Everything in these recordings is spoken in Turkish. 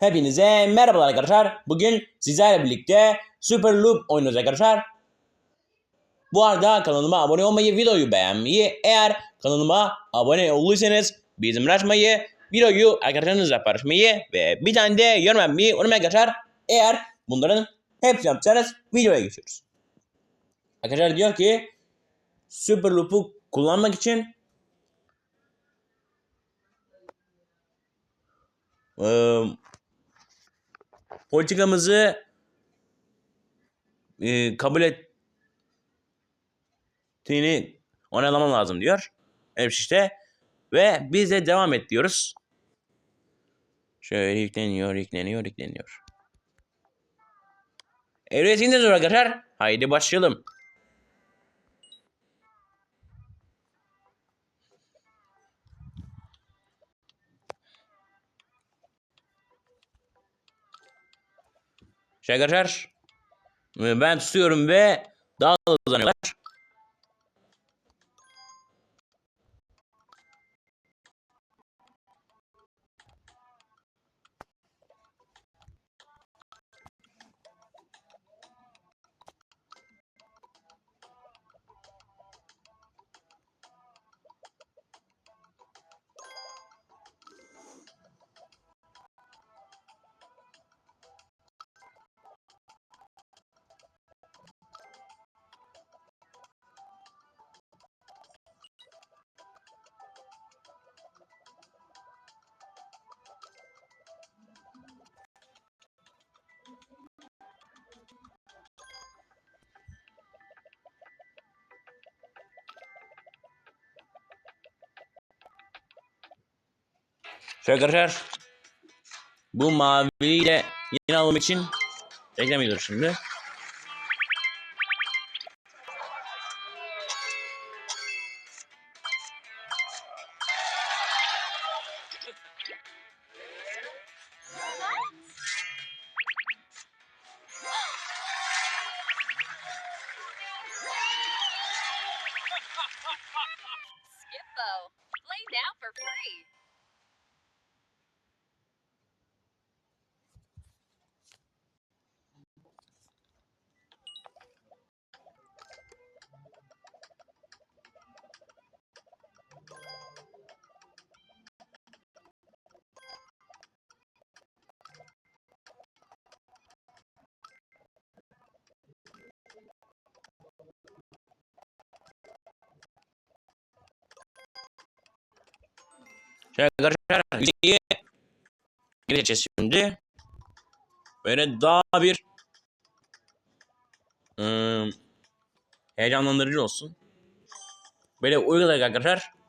Hepinize merhabalar arkadaşlar. Bugün sizlerle birlikte Super Loop oynuyoruz arkadaşlar. Bu arada kanalıma abone olmayı, videoyu beğenmeyi, eğer kanalıma abone olduysanız bizimle açmayı, videoyu arkadaşlarınızla paylaşmayı ve bir tane de yorum yapmayı unutmayın arkadaşlar. Eğer bunların hepsini yapacağınız videoya geçiyoruz. Arkadaşlar diyor ki Super Loop'u kullanmak için eee, politikamızı e, kabul ettiğini onaylaman lazım diyor. Evet işte. Ve biz de devam et diyoruz. Şöyle yükleniyor, yükleniyor, yükleniyor. Evresinde zor arkadaşlar. Haydi başlayalım. Şey arkadaşlar. e, Ben tutuyorum ve daha da hızlanıyorlar. Arkadaşlar. Bu maviyle yeni alım için beklemiyoruz şimdi. Skippo. Play now for free. Şey arkadaşlar videoyu geçeceğiz şimdi. Böyle daha bir ıı, heyecanlandırıcı olsun. Böyle uyguladık arkadaşlar.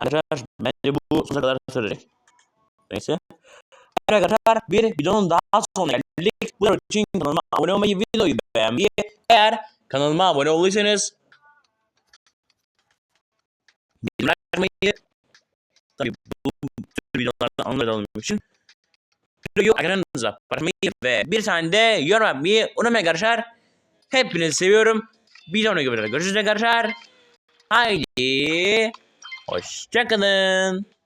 Arkadaşlar bence bu sonuna kadar sürecek. Neyse. Arkadaşlar bir videonun daha sonuna geldik. Bu için kanalıma abone olmayı, videoyu beğenmeyi, eğer kanalıma abone olduysanız bildirimler açmayı tabii bu tür videolardan anlamadığım için videoyu arkadaşlarınızla paylaşmayı ve bir tane de yorum yapmayı unutmayın arkadaşlar. Hepinizi seviyorum. Bir sonraki videoda görüşürüz arkadaşlar. Haydi. お引き上げ。